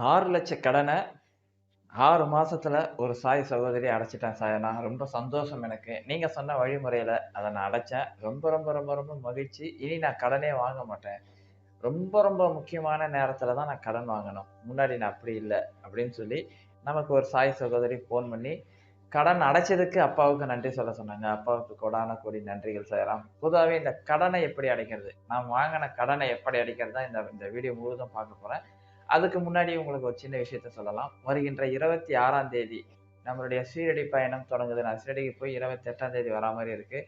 ஆறு லட்ச கடனை ஆறு மாதத்தில் ஒரு சாய் சகோதரி அடைச்சிட்டேன் சாய் நான் ரொம்ப சந்தோஷம் எனக்கு. நீங்கள் சொன்ன வழிமுறையில் அதை நான் அடைச்சேன். ரொம்ப, ரொம்ப, ரொம்ப, ரொம்ப மகிழ்ச்சி. இனி நான் கடனே வாங்க மாட்டேன். ரொம்ப, ரொம்ப முக்கியமான நேரத்தில் தான் நான் கடன் வாங்கணும். முன்னாடி நான் அப்படி இல்லை அப்படின்னு சொல்லி நமக்கு ஒரு சாய் சகோதரி ஃபோன் பண்ணி, கடன் அடைச்சதுக்கு அப்பாவுக்கு நன்றி சொல்ல சொன்னாங்க. அப்பாவுக்கு கொடான கோடி நன்றிகள் செய்யலாம் பொதுவாகவே இந்த கடனை எப்படி அடைக்கிறது? நான் வாங்கின கடனை எப்படி அடைக்கிறது தான் இந்த இந்த வீடியோ முழுவதும் பார்க்க போகிறேன் அதுக்கு முன்னாடி உங்களுக்கு ஒரு சின்ன விஷயத்த சொல்லலாம். வருகின்ற 26ஆம் தேதி நம்மளுடைய சீரடி பயணம் தொடங்குது. நான் ஷீரடிக்கு போய் 28ஆம் தேதி வரா மாதிரி இருக்கு.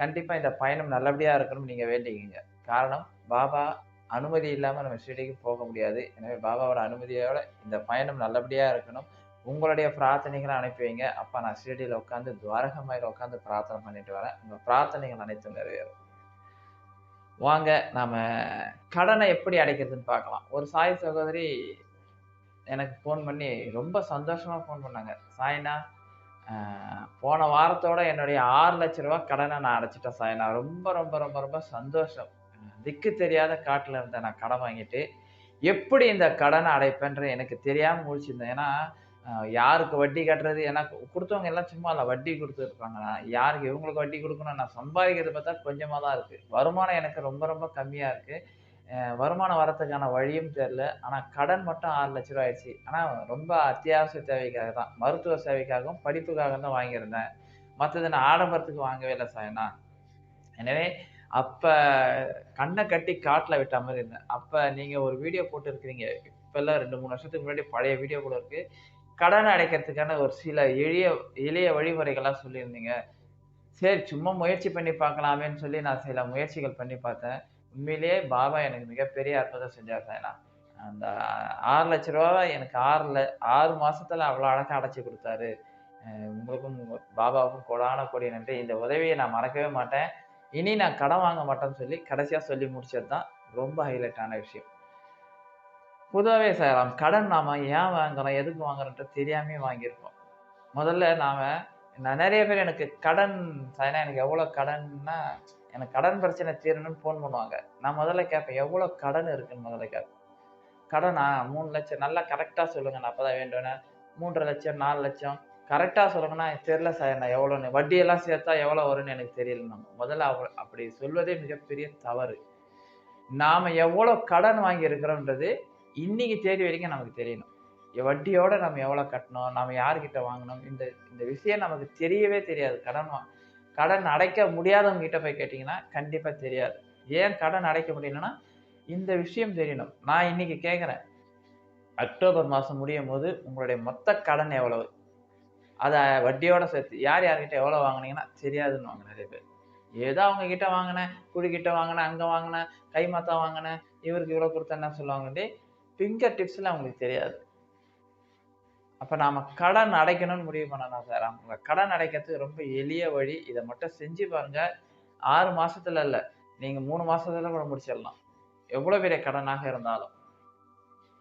கண்டிப்பா இந்த பயணம் நல்லபடியா இருக்கணும்னு நீங்க வேண்டிக்கங்க. காரணம் பாபா அனுமதி இல்லாம நம்ம ஷீரடிக்கு போக முடியாது. எனவே பாபாவோட அனுமதியோட இந்த பயணம் நல்லபடியா இருக்கணும். உங்களுடைய பிரார்த்தனைகளை அனுப்பி வைங்க. அப்பா நான் சீரடியில் உட்காந்து துவாரகமாயில் உட்காந்து பிரார்த்தனை பண்ணிட்டு வரேன். உங்கள் பிரார்த்தனைகள் அனைத்தும் நிறைவேறும். வாங்க நாம கடனை எப்படி அடைக்கிறதுன்னு பார்க்கலாம். ஒரு சாய் சகோதரி எனக்கு ஃபோன் பண்ணி ரொம்ப சந்தோஷமா ஃபோன் பண்ணாங்க. சாய்னா, போன வாரத்தோட என்னுடைய ஆறு லட்ச ரூபா கடனை நான் அடைச்சிட்டேன் சாய்னா. ரொம்ப, ரொம்ப, ரொம்ப, ரொம்ப சந்தோஷம். திக்கு தெரியாத காட்டில் இருந்தேன் நான் கடன் வாங்கிட்டு. எப்படி இந்த கடனை அடைப்பேன்ற எனக்கு தெரியாமல் முழிச்சிருந்தேன். ஏன்னா, யாருக்கு வட்டி கட்டுறது? ஏன்னா கொடுத்தவங்க எல்லாம் சும்மா இல்லை வட்டி குடுத்துருக்காங்க. யாருக்கு இவங்களுக்கு வட்டி கொடுக்கணும் நான் சம்பாதிக்கிறது பார்த்தா கொஞ்சமாக தான் இருக்குது வருமானம் எனக்கு ரொம்ப, ரொம்ப கம்மியாக இருக்குது வருமானம் வரத்துக்கான வழியும் தெரில ஆனால் கடன் மட்டும் ஆறு லட்ச ரூபா ஆயிடுச்சு. ஆனால் ரொம்ப அத்தியாவசிய தேவைக்காக தான். மருத்துவ சேவைக்காகவும், படிப்புக்காகவும் தான் வாங்கியிருந்தேன். மற்றது நான் ஆடம்பரத்துக்கு வாங்கவே இல்லை சாய்னா. எனவே அப்போ கண்ணை கட்டி காட்டில் விட்ட மாதிரி இருந்தேன். அப்போ நீங்கள் ஒரு வீடியோ போட்டுருக்கிறீங்க இப்போல்லாம் ரெண்டு மூணு வருஷத்துக்கு முன்னாடி பழைய வீடியோ கூட இருக்குது கடன் அடைக்கிறதுக்கான ஒரு சில எளிய எளிய வழிமுறைகள்லாம் சொல்லியிருந்தீங்க. சரி சும்மா முயற்சி பண்ணி பார்க்கலாமேன்னு சொல்லி நான் சில முயற்சிகள் பண்ணி பார்த்தேன். உண்மையிலேயே பாபா எனக்கு மிகப்பெரிய அற்புதம் செஞ்சார் சாய்னா. அந்த ஆறு லட்ச ரூபா எனக்கு 6ல 6 மாசத்துல அவ்வளோ அழகாக அடைச்சி கொடுத்தாரு உங்களுக்கும் பாபாவுக்கும் கொடான கொடி நன்றி. இந்த உதவியை நான் மறக்கவே மாட்டேன். இனி நான் கடன் வாங்க மாட்டேன்னு சொல்லி கடைசியாக சொல்லி முடிச்சது தான் ரொம்ப ஹைலைட்டான விஷயம். பொதுவாவே செய்யலாம் கடன் நாம் ஏன் வாங்குறோம்? எதுக்கு வாங்குறோன்ட்டு தெரியாமே வாங்கியிருப்போம். முதல்ல நாம் நான் நிறைய பேர் எனக்கு கடன் சாய்னா எனக்கு எவ்வளோ கடன்னா, எனக்கு கடன் பிரச்சனை தீரணும்னு ஃபோன் பண்ணுவாங்க. நான் முதல்ல கேட்பேன். எவ்வளோ கடன் இருக்குன்னு முதல்ல கேட்பேன். கடனா மூணு லட்சம் நல்லா கரெக்டாக சொல்லுங்கள் நான் அப்போ தான் வேண்டுவேன். 3,50,000 4,00,000 கரெக்ட்டா சொல்லுங்கன்னா, தெரியல சாய்னா எவ்வளோன்னு. வட்டியெல்லாம் சேர்த்தா எவ்வளோ வரும்னு எனக்கு தெரியல நம்ம முதல்ல அவ அப்படி சொல்வதே மிகப்பெரிய தவறு. நாம் எவ்வளோ கடன் வாங்கியிருக்கிறோன்றது இன்னைக்கு தேதி வரைக்கும் நமக்கு தெரியணும். வட்டியோட நம்ம எவ்வளோ கட்டணும்? நம்ம யார்கிட்ட வாங்கணும்? இந்த இந்த விஷயம் நமக்கு தெரியவே தெரியாது. கடன் கடன் அடைக்க முடியாதவங்க கிட்ட போய் கேட்டிங்கன்னா கண்டிப்பாக தெரியாது. ஏன் கடன் அடைக்க முடியலன்னா, இந்த விஷயம் தெரியணும். நான் இன்னைக்கு கேட்குறேன் அக்டோபர் மாதம் முடியும் போது உங்களுடைய மொத்த கடன் எவ்வளவு? அதை வட்டியோட சேர்த்து யார் யார்கிட்ட எவ்வளோ வாங்குனீங்கன்னா, தெரியாதுன்னுவாங்க நிறைய பேர். ஏதோ அவங்க கிட்ட வாங்கினேன் குடிக்கிட்ட வாங்கினேன் அங்கே வாங்கினேன் கைமாத்தா வாங்கினேன் இவருக்கு இவ்வளோ குடுத்தேன்னு சொல்லுவாங்க ஃபிங்கர் டிப்ஸ்ல அவங்களுக்கு தெரியாது. அப்ப நாம கடன் அடைக்கணும்னு முடிவு பண்ணலாம் சார் உங்க கடன் அடைக்கிறதுக்கு ரொம்ப எளிய வழி. இதை மட்டும் செஞ்சு பாருங்க. ஆறு மாசத்துல இல்லை நீங்க மூணு மாசத்துல கூட முடிச்சிடலாம். எவ்வளோ பெரிய கடனாக இருந்தாலும்.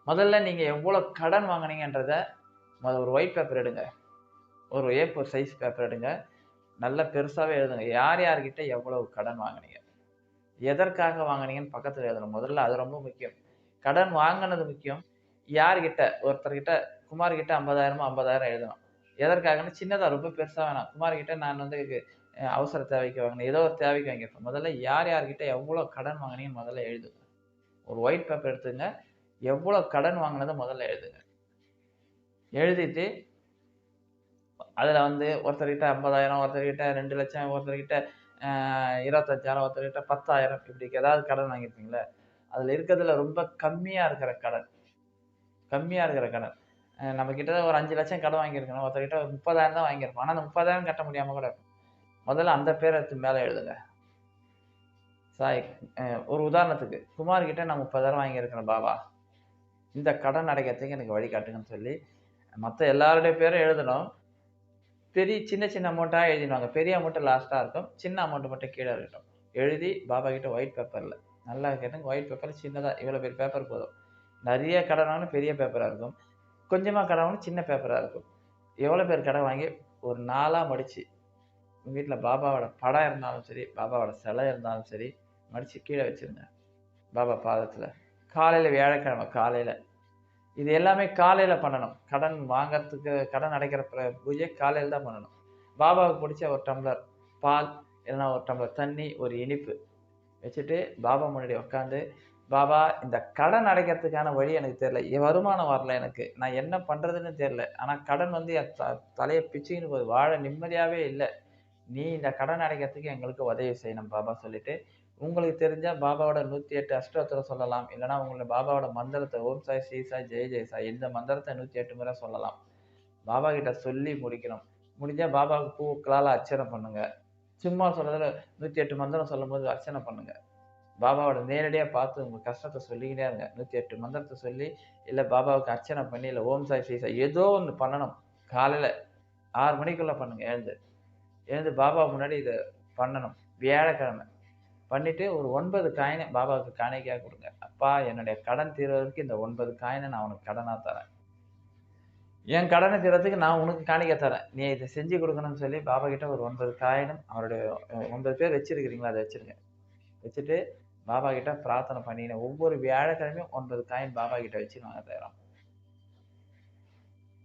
முதல்ல நீங்க எவ்வளோ கடன் வாங்குனீங்கன்றத முதல்ல ஒரு ஒயிட் பேப்பர் எடுங்க. ஒரு A4 சைஸ் பேப்பர் எடுங்க. நல்லா பெருசாவே எழுதுங்க. யார் யார்கிட்ட எவ்வளவு கடன் வாங்குனீங்க? எதற்காக வாங்குனீங்கன்னு பக்கத்தில் எழுதணும். முதல்ல அது ரொம்ப முக்கியம். கடன் வாங்கினது முக்கியம். யார்கிட்ட? ஒருத்தர்கிட்ட குமார்கிட்ட ஐம்பதாயிரமோ ஐம்பதாயிரம் எழுதணும். எதற்காகன்னு சின்னதாக ரொம்ப பெருசாக வேணாம். குமார்கிட்ட நான் வந்து அவசர தேவைக்கு வாங்கினேன் ஏதோ ஒரு தேவைக்கு வாங்கியிருப்பேன். முதல்ல யார் யார்கிட்ட எவ்வளோ கடன் வாங்கினீங்கன்னு முதல்ல எழுதுங்க. ஒரு ஒயிட் பேப்பர் எடுத்துங்க. எவ்வளோ கடன் வாங்கினதை முதல்ல எழுதுங்க. எழுதிட்டு அதில் வந்து ஒருத்தர்கிட்ட 50,000 ஒருத்தர்கிட்ட 2,00,000 ஒருத்தர்கிட்ட இருபத்தஞ்சாயிரம் ஒருத்தர்கிட்ட 10,000 இப்படி ஏதாவது கடன் வாங்கியிருப்பீங்களே அதில் இருக்கிறதுல ரொம்ப கம்மியாக இருக்கிற கடன். கம்மியாக இருக்கிற கடன். நம்ம கிட்ட ஒரு 5,00,000 கடன் வாங்கியிருக்கணும். ஒருத்தர்கிட்ட 30,000 தான் வாங்கியிருப்போம். ஆனால் அந்த 30,000 கட்ட முடியாமல் கூட இருக்கும். முதல்ல அந்த பேரை எடுத்து மேலே எழுதுங்க. சாய் ஒரு உதாரணத்துக்கு குமார்கிட்ட நான் 30,000 வாங்கியிருக்கிறேன் பாபா. இந்த கடன் அடைக்கிறதுக்கு எனக்கு வழிகாட்டுங்கன்னு சொல்லி, மற்ற எல்லாருடைய பேரும் எழுதணும். பெரிய சின்ன சின்ன அமௌண்ட்டாக எழுதிடுவாங்க. பெரிய அமௌண்ட்டு லாஸ்ட்டாக இருக்கும். சின்ன அமௌண்ட்டு மட்டும் கீழே இருக்கட்டும். எழுதி பாபா கிட்ட ஒயிட் பேப்பரில் நல்லா கேட்டுங்க. ஒயிட் பேப்பர் சின்னதாக இவ்வளோ பெரிய பேப்பர் போதும். நிறைய கடன் பெரிய பேப்பராக இருக்கும். கொஞ்சமாக கடன் சின்ன பேப்பராக இருக்கும். எவ்வளோ பேர் கடன் வாங்கி ஒரு நாளாக மடித்து உங்கள் வீட்டில் பாபாவோட படம் இருந்தாலும் சரி, பாபாவோட சிலை இருந்தாலும் சரி, மடித்து கீழே வச்சுருந்தேன் பாபா பாதத்தில் காலையில் வியாழக்கிழமை காலையில் இது எல்லாமே காலையில் பண்ணணும் கடன் வாங்கிறதுக்கு கடன் அடைக்கிற பூஜை காலையில் தான் பண்ணணும் பாபாவுக்கு பிடிச்ச ஒரு டம்ளர் பால் இல்லைன்னா ஒரு டம்ளர் தண்ணி ஒரு இனிப்பு வச்சுட்டு பாபா முன்னாடி உட்காந்து பாபா இந்த கடன் அடைக்கிறதுக்கான வழி எனக்கு தெரில என் வருமானம் வரல எனக்கு. நான் என்ன பண்ணுறதுன்னு தெரியல. ஆனால் கடன் வந்து என் த தலையை பிச்சுக்கின்னு போகுது. வாழ நிம்மதியாகவே இல்லை. நீ இந்த கடன் அடைக்கிறதுக்கு எங்களுக்கு உதவி செய்யணும் பாபா சொல்லிட்டு உங்களுக்கு தெரிஞ்சால் பாபாவோட நூற்றி எட்டு அஷ்டோத்தரம் சொல்லலாம். இல்லைனா உங்களோட பாபாவோட மந்திரத்தை ஓம் சாய் ஸ்ரீசாய் ஜெய ஜெயசாய் இந்த மந்திரத்தை நூற்றி எட்டு முறை சொல்லலாம். பாபா கிட்ட சொல்லி முடிக்கணும். முடிஞ்சால் பாபாவுக்கு பூக்களால் அர்ச்சனை பண்ணுங்கள் சும்மா சொல்றதுல நூற்றி எட்டு மந்திரம் சொல்லும்போது அர்ச்சனை பண்ணுங்க. பாபாவோட நேரடியாக பார்த்து உங்கள் கஷ்டத்தை சொல்லிக்கிட்டே இருங்க. நூற்றி எட்டு மந்திரத்தை சொல்லி இல்லை பாபாவுக்கு அர்ச்சனை பண்ணி இல்லை ஓம் சாய் ஸ்ரீ சாய் ஏதோ ஒன்று பண்ணணும். காலையில் ஆறு மணிக்குள்ளே பண்ணுங்க எழுந்து. எழுந்து பாபா முன்னாடி இதை பண்ணணும். வியாழக்கிழமை. பண்ணிட்டு ஒரு ஒன்பது காயினை பாபாவுக்கு காணிக்கையாக கொடுங்க. அப்பா என்னுடைய கடன் தீர்வதற்கு இந்த ஒன்பது காயினை நான் உனக்கு கடனாக தரேன். என் கடனை தீரத்துக்கு நான் உனக்கு காணிக்க தரேன். நீ இதை செஞ்சு கொடுக்கணும்னு சொல்லி பாபா கிட்ட ஒரு ஒன்பது காயினும் அவருடைய ஒன்பது பேர் வச்சிருக்கிறீங்களா? அதை வச்சிருங்க. வச்சுட்டு பாபா கிட்ட பிரார்த்தனை பண்ணின ஒவ்வொரு வியாழக்கிழமையும் ஒன்பது காயின் பாபா கிட்ட வச்சு நாங்கள் தரோம்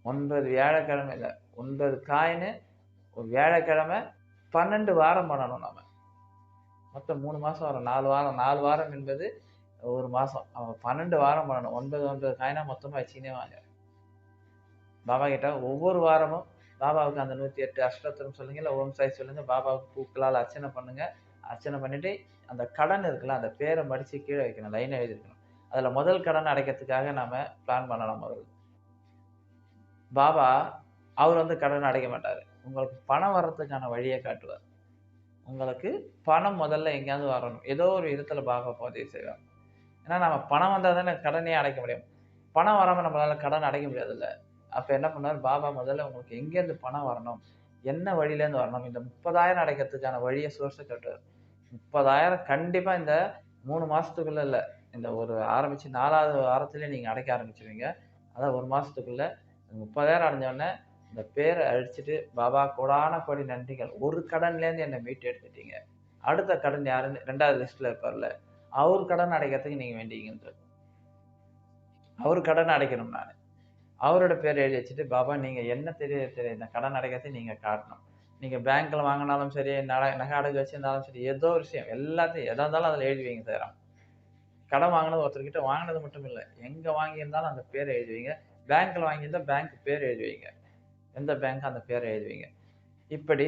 ஒன்பது வியாழக்கிழமை இல்லை ஒன்பது காயின் ஒரு வியாழக்கிழமை பன்னெண்டு வாரம் பண்ணணும் நம்ம மொத்தம் மூணு மாதம் வரும். நாலு வாரம் நாலு வாரம் என்பது ஒரு மாதம் அவங்க பன்னெண்டு வாரம் பண்ணணும். ஒன்பது ஒன்பது காயினா மொத்தமாக வச்சுக்கினே வாங்க. பாபா கிட்ட ஒவ்வொரு வாரமும் பாபாவுக்கு அந்த நூற்றி எட்டு அஷ்டத்திரம் சொல்லுங்க இல்லை ஓம் சாய் சொல்லுங்க பாபாவுக்கு பூக்களால் அர்ச்சனை பண்ணுங்க. அர்ச்சனை பண்ணிட்டு அந்த கடன் இருக்குல்ல அந்த பேரை மடித்து கீழே வைக்கணும் லைன் எழுதிருக்கணும். அதில் முதல் கடன் அடைக்கிறதுக்காக நாம் பிளான் பண்ணலாம் முதல்ல. பாபா அவர் வந்து கடன் அடைக்க மாட்டார். உங்களுக்கு பணம் வர்றதுக்கான வழியை காட்டுவார். உங்களுக்கு பணம் முதல்ல எங்கேயாவது வரணும். ஏதோ ஒரு விதத்தில் பாபா உதவி செய்வார். ஏன்னா நம்ம பணம் வந்தால் தானே கடனே அடைக்க முடியும். பணம் வராமல் நம்மளால் கடன் அடைக்க முடியாதுல்ல. அப்போ என்ன பண்ணார்? பாபா முதல்ல உங்களுக்கு எங்கேருந்து பணம் வரணும்? என்ன வழியிலேருந்து வரணும்? இந்த முப்பதாயிரம் அடைக்கிறதுக்கான வழியை சோர்ஸை கட்டுவார் முப்பதாயிரம் கண்டிப்பாக இந்த மூணு மாதத்துக்குள்ளே இல்லை இந்த ஒரு ஆரம்பித்து நாலாவது வாரத்துலேயே நீங்கள் அடைக்க ஆரம்பிச்சிருவீங்க. அதான் ஒரு மாதத்துக்குள்ளே முப்பதாயிரம் அடைஞ்சோடனே இந்த பேரை அழிச்சிட்டு பாபா கோடான கோடி நன்றிகள். ஒரு கடன்லேருந்து என்னை மீட்டு எடுத்துட்டீங்க. அடுத்த கடன் யாருன்னு ரெண்டாவது லிஸ்ட்டில் இருப்பார்ல அவர் கடன் அடைக்கிறதுக்கு நீங்கள் வேண்டிங்கன்றது அவர் கடன் அடைக்கணும் நான். அவரோட பேர் எழுதி வச்சுட்டு பாபா நீங்கள் என்ன தெரிய தெரிய இந்த கடன் அடைக்கிறதை நீங்கள் காட்டணும். நீங்கள் பேங்க்கில் வாங்கினாலும் சரி நகை நகை அடகு வச்சிருந்தாலும் சரி ஏதோ ஒரு விஷயம் எல்லாத்தையும் எதாக இருந்தாலும் அதில் எழுதி வைங்க சார். கடன் வாங்கினது ஒருத்தர்கிட்ட வாங்கினது மட்டும் இல்லை எங்கே வாங்கியிருந்தாலும் அந்த பேரை எழுதுவீங்க பேங்க்கில் வாங்கியிருந்தால் பேங்க் பேர் எழுதுவீங்க எந்த பேங்க் அந்த பேரை எழுதுவீங்க இப்படி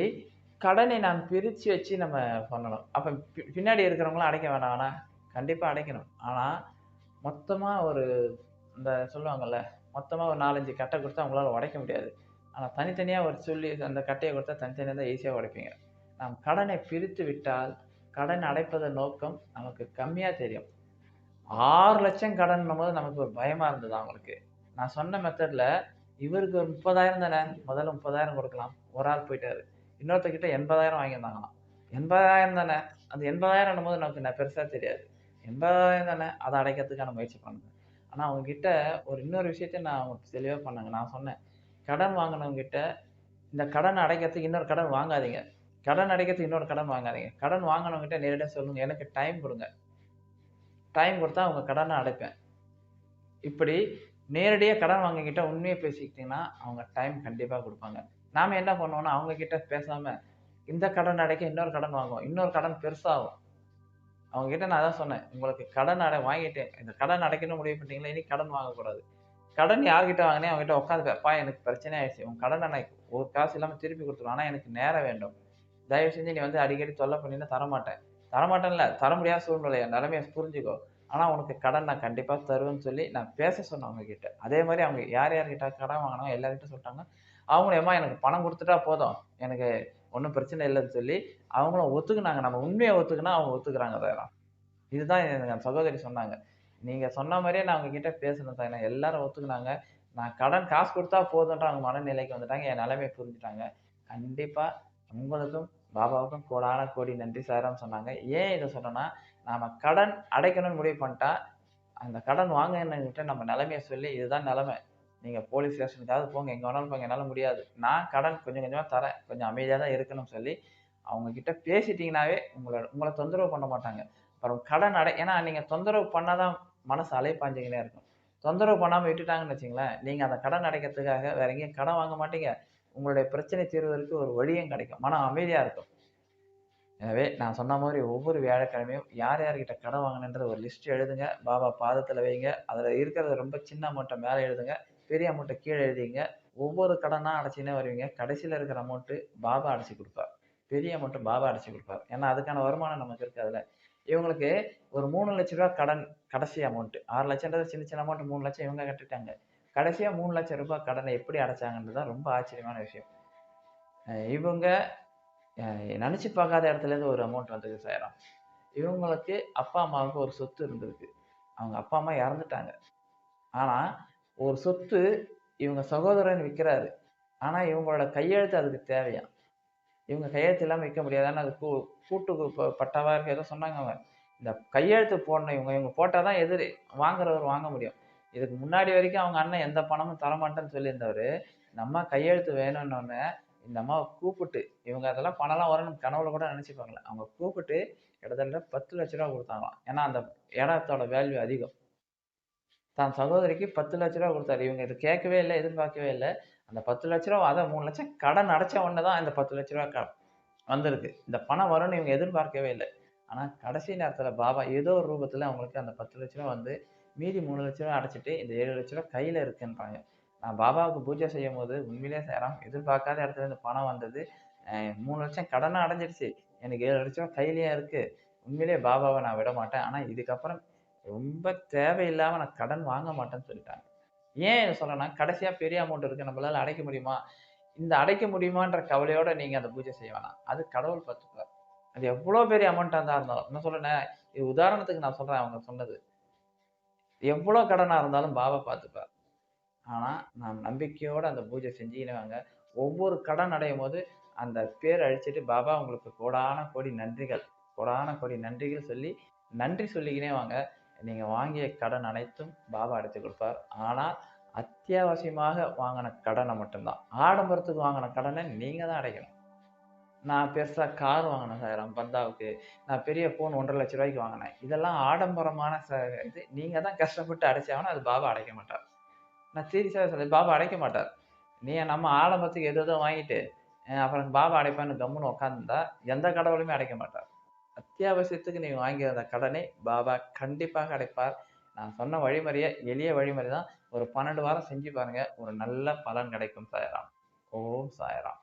கடனை நாம் பிரித்து வச்சு நம்ம பண்ணணும். அப்போ பின்னாடி இருக்கிறவங்களும் அடைக்க வேணாம்னா கண்டிப்பாக அடைக்கணும். ஆனால் மொத்தமாக ஒரு இந்த சொல்லுவாங்கள்ல மொத்தமாக ஒரு நாலஞ்சு கட்டை கொடுத்தா அவங்களால உடைக்க முடியாது. ஆனால் தனித்தனியாக ஒரு சொல்லி அந்த கட்டையை கொடுத்தா தனித்தனியாக தான் ஈஸியாக உடைப்பீங்க. நாம் கடனை பிரித்து விட்டால் கடன் அடைப்பதன் நோக்கம் நமக்கு கம்மியாக தெரியும். ஆறு லட்சம் கடன் போது நமக்கு ஒரு பயமாக இருந்தது அவங்களுக்கு நான் சொன்ன மெத்தடில் இவருக்கு ஒரு முப்பதாயிரம் தானே முதல்ல முப்பதாயிரம் கொடுக்கலாம். ஒரு ஆள் போயிட்டாரு. இன்னொருத்தக்கிட்ட எண்பதாயிரம் வாங்கியிருந்தாங்களாம் எண்பதாயிரம் தானே? அந்த எண்பதாயிரம் போது நமக்கு நான் பெருசாக தெரியாது. எண்பதாயிரம் தானே? அதை அடைக்கிறதுக்கான முயற்சி பண்ணுங்க. ஆனால் அவங்கக்கிட்ட ஒரு இன்னொரு விஷயத்த நான் அவங்க தெளிவாக பண்ணாங்க. நான் சொன்னேன். கடன் வாங்கினவங்ககிட்ட இந்த கடன் அடைக்கிறதுக்கு இன்னொரு கடன் வாங்காதீங்க. கடன் அடைக்கிறதுக்கு இன்னொரு கடன் வாங்காதீங்க. கடன் வாங்கினவங்ககிட்ட நேரடியாக சொல்லுங்கள் எனக்கு டைம் கொடுங்க. டைம் கொடுத்தா அவங்க கடனை அடைப்பேன். இப்படி நேரடியாக கடன் வாங்கிக்கிட்ட உண்மையை பேசிக்கிட்டிங்கன்னா அவங்க டைம் கண்டிப்பாக கொடுப்பாங்க. நாம் என்ன பண்ணுவோம்னா அவங்க கிட்ட பேசாமல் இந்த கடன் அடைக்க இன்னொரு கடன் வாங்குவோம். இன்னொரு கடன் பெருசாகும். அவங்க கிட்ட நான் அதான் சொன்னேன் உங்களுக்கு கடன் அடை வாங்கிட்டேன். இந்த கடன் அடைக்கணும் முடிவு பண்ணிட்டீங்களா? இனி கடன் வாங்கக்கூடாது. கடன் யார்கிட்ட வாங்கினே அவங்ககிட்ட உட்காந்து அப்பா எனக்கு பிரச்சனை ஆயிடுச்சு. உன் கடன் எனக்கு ஒரு காசு இல்லாமல் திருப்பி கொடுத்துருவோம் ஆனால் எனக்கு நேரம் வேண்டும். தயவு செஞ்சு நீ வந்து அடிக்கடி தொல்லை பண்ணினா தரமாட்டேன். தரமாட்டேன்ல தர முடியாத சூழ்நிலை என் நிலைமையை புரிஞ்சுக்கோ. ஆனால் உனக்கு கடன் நான் கண்டிப்பாக தருவேன்னு சொல்லி நான் பேச சொன்னேன் அவங்கக்கிட்ட அதே மாதிரி அவங்க யார் யார்கிட்ட கடன் வாங்கினாங்க எல்லார்கிட்ட சொல்லிட்டாங்க. அவங்களும் எனக்கு பணம் கொடுத்துட்டா போதும். எனக்கு ஒன்றும் பிரச்சனை இல்லைன்னு சொல்லி அவங்களும் ஒத்துக்குனாங்க. நம்ம உண்மையை ஒத்துக்குனா அவங்க ஒத்துக்குறாங்க அதெல்லாம். இதுதான் என் சகோதரி சொன்னாங்க. நீங்கள் சொன்ன மாதிரியே நான் அவங்க கிட்ட பேசணும் தானே. எல்லாரும் ஒத்துக்குனாங்க. நான் கடன் காசு கொடுத்தா போதுன்ற அவங்க மனநிலைக்கு வந்துட்டாங்க. என் நிலைமையை புரிஞ்சுட்டாங்க. கண்டிப்பாக உங்களுக்கும் பாபாவுக்கும் கோடான கோடி நன்றி சாரம் சொன்னாங்க. ஏன் இதை சொன்னேன்னா நாம் கடன் அடைக்கணும்னு முடிவு பண்ணிட்டா அந்த கடன் வாங்கினவங்கிட்ட நம்ம நிலைமையை சொல்லி இதுதான் நிலைமை. நீங்கள் போலீஸ் ஸ்டேஷனுக்காவது போங்க எங்கே வேணாலும் போங்க என்னால் முடியாது நான் கடன் கொஞ்சம் கொஞ்சமாக தரேன் கொஞ்சம் அமைதியாக தான் இருக்கணும்னு சொல்லி அவங்கக்கிட்ட பேசிட்டிங்கனாவே உங்களை உங்களை தொந்தரவு பண்ண மாட்டாங்க அப்புறம் கடன் அடை ஏன்னா நீங்கள் தொந்தரவு பண்ணால் தான் மனசு அலைப்பாஞ்சிக்கினே இருக்கும் தொந்தரவு பண்ணாமல் விட்டுட்டாங்கன்னு வச்சுங்களேன், நீங்கள் அந்த கடன் அடைக்கிறதுக்காக வேற எங்கேயும் கடன் வாங்க மாட்டீங்க. உங்களுடைய பிரச்சனை தீர்வதற்கு ஒரு வழியும் கிடைக்கும். மனம் அமைதியாக இருக்கும். எனவே நான் சொன்ன மாதிரி ஒவ்வொரு வியாழக்கிழமையும் யார் யார்கிட்ட கடன் வாங்கினேன்றத ஒரு லிஸ்ட் எழுதுங்க. பாபா பாதத்தில் வைங்க. அதில் இருக்கிறத ரொம்ப சின்ன அமௌண்ட்ட மேலே எழுதுங்க. பெரிய அமௌண்ட்டை கீழே எழுதிங்க. ஒவ்வொரு கடனாக அடைச்சுக்கினே வருவீங்க. கடைசியில் இருக்கிற அமௌண்ட்டு பாபா அடைச்சி கொடுப்பார் பெரிய அமௌண்ட்டு பாபா அடைச்சி கொடுப்பார் ஏன்னா அதுக்கான வருமானம் நமக்கு இருக்காதுல்ல. இவங்களுக்கு ஒரு மூணு லட்ச ரூபா கடன் கடைசி அமௌண்ட்டு ஆறு லட்சன்றது சின்ன சின்ன அமௌண்ட் 3,00,000 இவங்க கட்டிட்டாங்க. கடைசியா ரூ. 3,00,000 கடன எப்படி அடைச்சாங்கன்றது தான் ரொம்ப ஆச்சரியமான விஷயம். இவங்க நினச்சி பார்க்காத இடத்துலேருந்து ஒரு அமௌண்ட் வந்தது சேரும் இவங்களுக்கு அப்பா, அம்மாவுக்கு ஒரு சொத்து இருந்திருக்கு. அவங்க அப்பா, அம்மா இறந்துட்டாங்க. ஆனால் ஒரு சொத்து இவங்க சகோதரன் விற்கிறாரு ஆனால் இவங்களோட கையெழுத்து அதுக்கு தேவையா இவங்க கையெழுத்து இல்லாமல் விற்க முடியாது. அது கூ கூட்டு ப பட்டாவா இருக்கு ஏதோ சொன்னாங்க அவங்க. இந்த கையெழுத்து போடணும் இவங்க. இவங்க போட்டால் தான் எதிரி வாங்குறவர் வாங்க முடியும். இதுக்கு முன்னாடி வரைக்கும் அவங்க அண்ணன் எந்த பணமும் தரமாட்டேன்னு சொல்லியிருந்தவர் இந்த அம்மா கையெழுத்து வேணும்னு இந்த அம்மாவை கூப்பிட்டு இவங்க அதெல்லாம் பணம்லாம் வரும்னு கனவுல கூட நினச்சிப்பாங்களே அவங்க கூப்பிட்டு கிட்டத்தட்ட பத்து லட்ச ரூபா கொடுத்தாங்களாம் ஏன்னா, அந்த இடத்தோட வேல்யூ அதிகம். தான் சகோதரிக்கு பத்து லட்ச ரூபா கொடுத்தாரு இவங்க இதை கேட்கவே இல்லை எதிர்பார்க்கவே இல்லை அந்த பத்து லட்சரூவா அதை மூணு லட்சம் கடன் அடைச்ச உடனே தான் இந்த பத்து 10,00,000 க வந்திருக்கு. இந்த பணம் வரும்னு இவங்க எதிர்பார்க்கவே இல்லை ஆனால் கடைசி நேரத்தில் பாபா ஏதோ ஒரு ரூபத்தில் அவங்களுக்கு அந்த பத்து லட்ச ரூபா வந்து மீதி மூணு லட்ச ரூபா அடைச்சிட்டு இந்த ஏழு லட்ச ரூபா கையில் இருக்குன்றாங்க. நான் பாபாவுக்கு பூஜை செய்யும் போது உண்மையிலே சேரம் எதிர்பார்க்காத இடத்துல இருந்து பணம் வந்தது. மூணு லட்சம் கடனாக அடைஞ்சிடுச்சு எனக்கு ஏழு லட்ச ரூபா கையிலேயே இருக்குது உண்மையிலேயே பாபாவை நான் விட மாட்டேன் ஆனால் இதுக்கப்புறம் ரொம்ப தேவையில்லாமல் நான் கடன் வாங்க மாட்டேன்னு சொல்லிட்டாங்க. ஏன் இதை சொல்றேன்னா, கடைசியாக பெரிய அமௌண்ட் இருக்குது நம்மளால அடைக்க முடியுமா? இந்த அடைக்க முடியுமான்ற கவலையோடு நீங்கள் அந்த பூஜை செய்ய வேணாம். அது கடவுள் பார்த்துப்பார். அது எவ்வளோ பெரிய அமௌண்ட்டாக தான் இருந்தாலும். என்ன சொல்றேனே, இது உதாரணத்துக்கு நான் சொல்கிறேன் அவங்க சொன்னது. எவ்வளோ கடனாக இருந்தாலும் பாபா பார்த்துப்பார். ஆனால் நாம் நம்பிக்கையோடு அந்த பூஜை செஞ்சுக்கினவங்க ஒவ்வொரு கடன் அடையும் போது அந்த பேர் அழிச்சிட்டு பாபா உங்களுக்கு கோடான கோடி நன்றிகள், கோடான கோடி நன்றிகள் சொல்லி நன்றி சொல்லிக்கினே வாங்க. நீங்கள் வாங்கிய கடன் அனைத்தும் பாபா அடைத்து கொடுப்பார். ஆனால் அத்தியாவசியமாக வாங்கின கடனை மட்டும்தான் ஆடம்பரத்துக்கு வாங்கின கடனை நீங்கள் தான் அடைக்கணும். நான் பெருசாக கார் வாங்கினேன் சார் பந்தாவுக்கு. நான் பெரிய ஃபோன் ஒன்றரை லட்ச ரூபாய்க்கு வாங்கினேன் இதெல்லாம் ஆடம்பரமான ச இது. நீங்கள் தான் கஷ்டப்பட்டு அடைச்சாங்கன்னா அது பாபா அடைக்க மாட்டார். நான் சீரியஸாக சொல்ல பாபா அடைக்க மாட்டார். நீ நம்ம ஆடம்பரத்துக்கு எதோ வாங்கிட்டு, அப்புறம் பாபா அடைப்பான்னு கம்முன்னு உட்காந்துருந்தா எந்த கடவுளுமே அடைக்க மாட்டார். அத்தியாவசியத்துக்கு நீ வாங்கி வந்த கடனை பாபா கண்டிப்பாக அடைப்பார். நான் சொன்ன வழிமுறையை எளிய வழிமுறை தான். ஒரு 12 வாரம் செஞ்சு பாருங்க. ஒரு நல்ல பலன் கிடைக்கும் சாயராம் ஓம் சாய்ராம்.